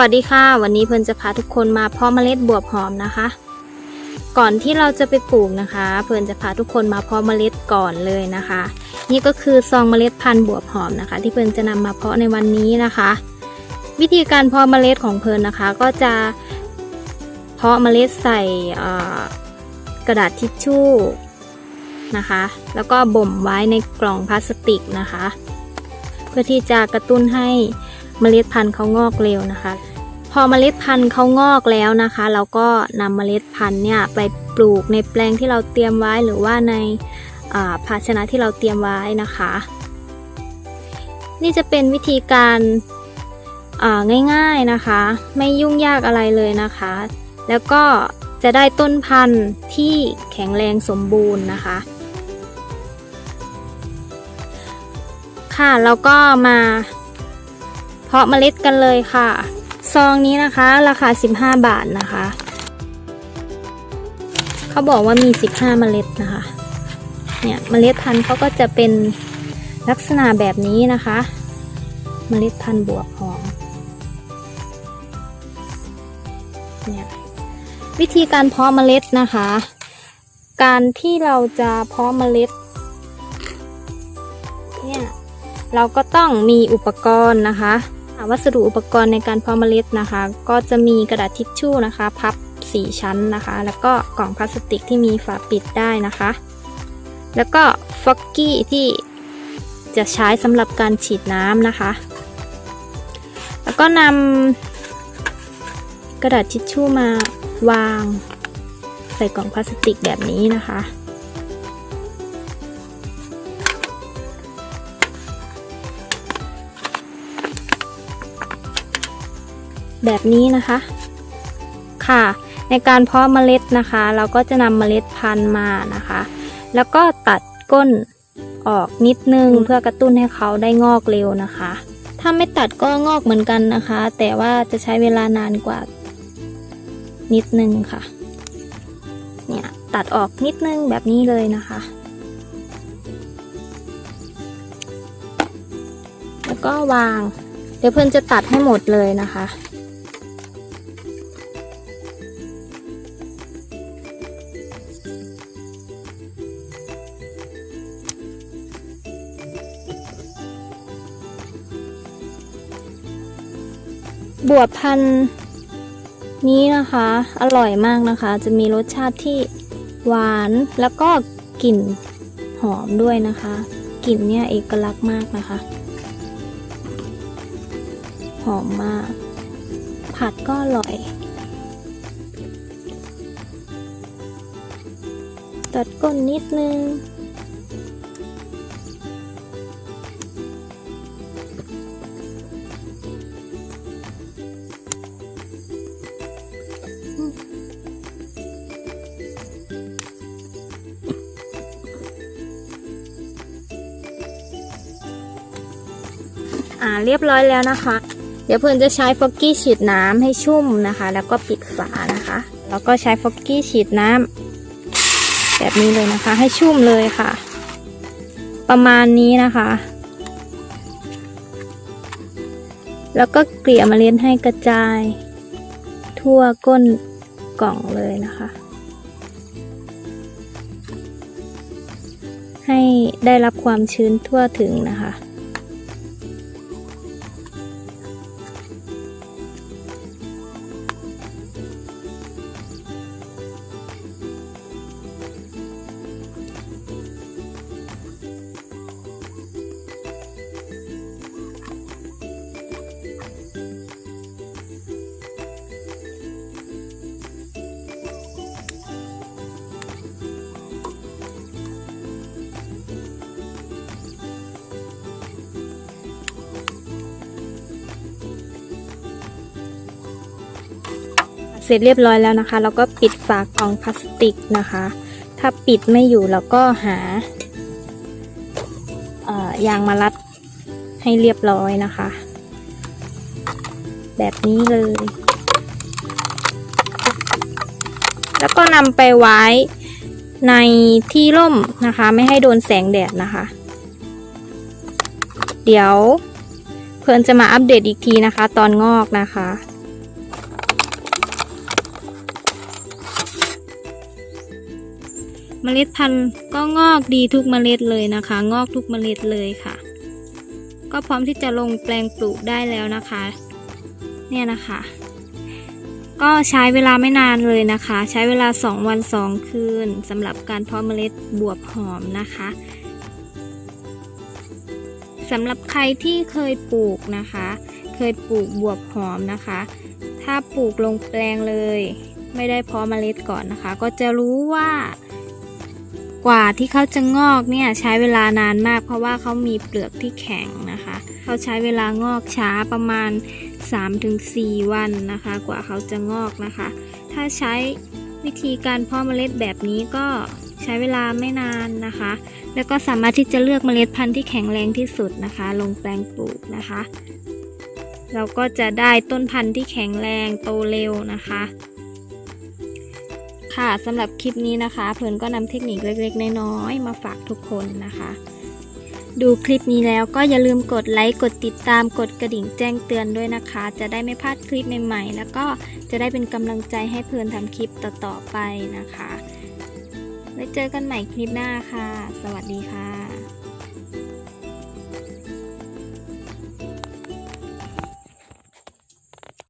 วัสดีค่ะ วันนี้เพิ่นจะพาทุกคนมาเพาะเมล็ดบวบหอมนะคะ ก่อนที่เราจะไปปลูกนะคะ เพิ่นจะพาทุกคนมาเพาะเมล็ดก่อนเลยนะคะ นี่ก็คือซองเมล็ดพันธุ์บวบหอมนะคะ ที่เพิ่นจะนำมาเพาะในวันนี้นะคะ วิธีการเพาะเมล็ดของเพิ่นนะคะ ก็จะเพาะเมล็ดใส่กระดาษทิชชู่นะคะ แล้วก็บ่มไว้ในกล่องพลาสติกนะคะ เพื่อที่จะกระตุ้นให้ เมล็ดพันธุ์เขางอกเร็วนะคะ พอเมล็ดพันธุ์เขางอกแล้วนะคะ เราก็นำเมล็ดพันธุ์เนี่ยไปปลูกในแปลงที่เราเตรียมไว้หรือว่าในภาชนะที่เราเตรียมไว้นะคะ นี่จะเป็นวิธีการง่ายๆนะคะ ไม่ยุ่งยากอะไรเลยนะคะ แล้วก็จะได้ต้นพันธุ์ที่แข็งแรงสมบูรณ์นะคะ ค่ะแล้วก็มา เพาะเมล็ดกันเลยค่ะ ซองนี้นะคะ ราคา 15 บาทนะคะ เขาบอกว่ามี 15 เมล็ดนะคะ เนี่ยเมล็ดพันธุ์เขาก็จะเป็นลักษณะแบบนี้นะคะ เมล็ดพันธุ์บวบหอมเนี่ยวิธีการเพาะเมล็ดนะคะ การที่เราจะเพาะเมล็ดเนี่ยเราก็ต้องมีอุปกรณ์นะคะ วัสดุอุปกรณ์ในการเพาะเมล็ดนะคะ ก็จะมีกระดาษทิชชู่นะคะ พับ 4 ชั้นนะคะ แล้วก็กล่องพลาสติกที่มีฝาปิดได้นะคะ แล้วก็ฟอกกี้ที่จะใช้สำหรับการฉีดน้ำนะคะ แล้วก็นำกระดาษทิชชู่มาวางใส่กล่องพลาสติกแบบนี้นะคะ แบบนี้นะคะ ค่ะ ในการเพาะเมล็ดนะคะ เราก็จะนำเมล็ดพันธุ์มานะคะ แล้วก็ตัดก้นออกนิดนึงเพื่อกระตุ้นให้เขาได้งอกเร็วนะคะ ถ้าไม่ตัดก็งอกเหมือนกันนะคะ แต่ว่าจะใช้เวลานานกว่านิดนึงค่ะ เนี่ยตัดออกนิดนึงแบบนี้เลยนะคะ แล้วก็วาง เดี๋ยวเพื่อนจะตัดให้หมดเลยนะคะ บวบพันธุ์นี้นะคะ อร่อยมากนะคะ จะมีรสชาติที่หวานแล้วก็กลิ่นหอมด้วยนะคะ กลิ่นเนี่ยเอกลักษณ์มากนะคะ หอมมาก ผัดก็อร่อย ตัดก้นนิดนึง อ่าเรียบร้อยแล้วนะคะ เดี๋ยวเพื่อนจะใช้ฟอกกี้ฉีดน้ำให้ชุ่มนะคะ แล้วก็ปิดฝานะคะ แล้วก็ใช้ฟอกกี้ฉีดน้ำแบบนี้เลยนะคะ ให้ชุ่มเลยค่ะ ประมาณนี้นะคะ แล้วก็เกลี่ยมเมล็ดให้กระจาย ทั่วก้นกล่องเลยนะคะ ให้ได้รับความชื้นทั่วถึงนะคะ เสร็จเรียบร้อยแล้วนะคะ แล้วก็ปิดฝากล่องพลาสติกนะคะ ถ้าปิดไม่อยู่เราก็หาอยางมารัดให้เรียบร้อยนะคะ แบบนี้เลย แล้วก็นำไปไว้ในที่ร่มนะคะ ไม่ให้โดนแสงแดดนะคะ เดี๋ยวเพื่อนจะมาอัปเดตอีกทีนะคะ ตอนงอกนะคะ เมล็ดพันธุ์ก็งอกดีทุกเมล็ดเลยนะคะ งอกทุกเมล็ดเลยค่ะ ก็พร้อมที่จะลงแปลงปลูกได้แล้วนะคะ เนี่ยนะคะ ก็ใช้เวลาไม่นานเลยนะคะ ใช้เวลา 2 วัน 2 คืนสำหรับการเพาะเมล็ดบวบหอมนะคะสำหรับใครที่เคยปลูกนะคะ เคยปลูกบวบหอมนะคะ ถ้าปลูกลงแปลงเลย ไม่ได้เพาะเมล็ดก่อนนะคะ ก็จะรู้ว่า กว่าที่เขาจะงอกเนี่ยใช้เวลานานมาก เพราะว่าเขามีเปลือกที่แข็งนะคะ เขาใช้เวลางอกช้าประมาณ 3-4 วันนะคะ กว่าเขาจะงอกนะคะ ถ้าใช้วิธีการเพาะเมล็ดแบบนี้ก็ใช้เวลาไม่นานนะคะ แล้วก็สามารถที่จะเลือกเมล็ดพันธุ์ที่แข็งแรงที่สุดนะคะ ลงแปลงปลูกนะคะ เราก็จะได้ต้นพันธุ์ที่แข็งแรงโตเร็วนะคะ ค่ะสำหรับคลิปนี้นะคะ เพื่อนก็นำเทคนิคเล็กๆ น้อยๆ มาฝากทุกคนนะคะ ดูคลิปนี้แล้วก็อย่าลืมกดไลค์กดติดตามกดกระดิ่งแจ้งเตือนด้วยนะคะ จะได้ไม่พลาดคลิปใหม่ๆ แล้วก็จะได้เป็นกำลังใจให้เพื่อนทำคลิปต่อๆไปนะคะ ไว้เจอกันใหม่คลิปหน้าค่ะ สวัสดีค่ะ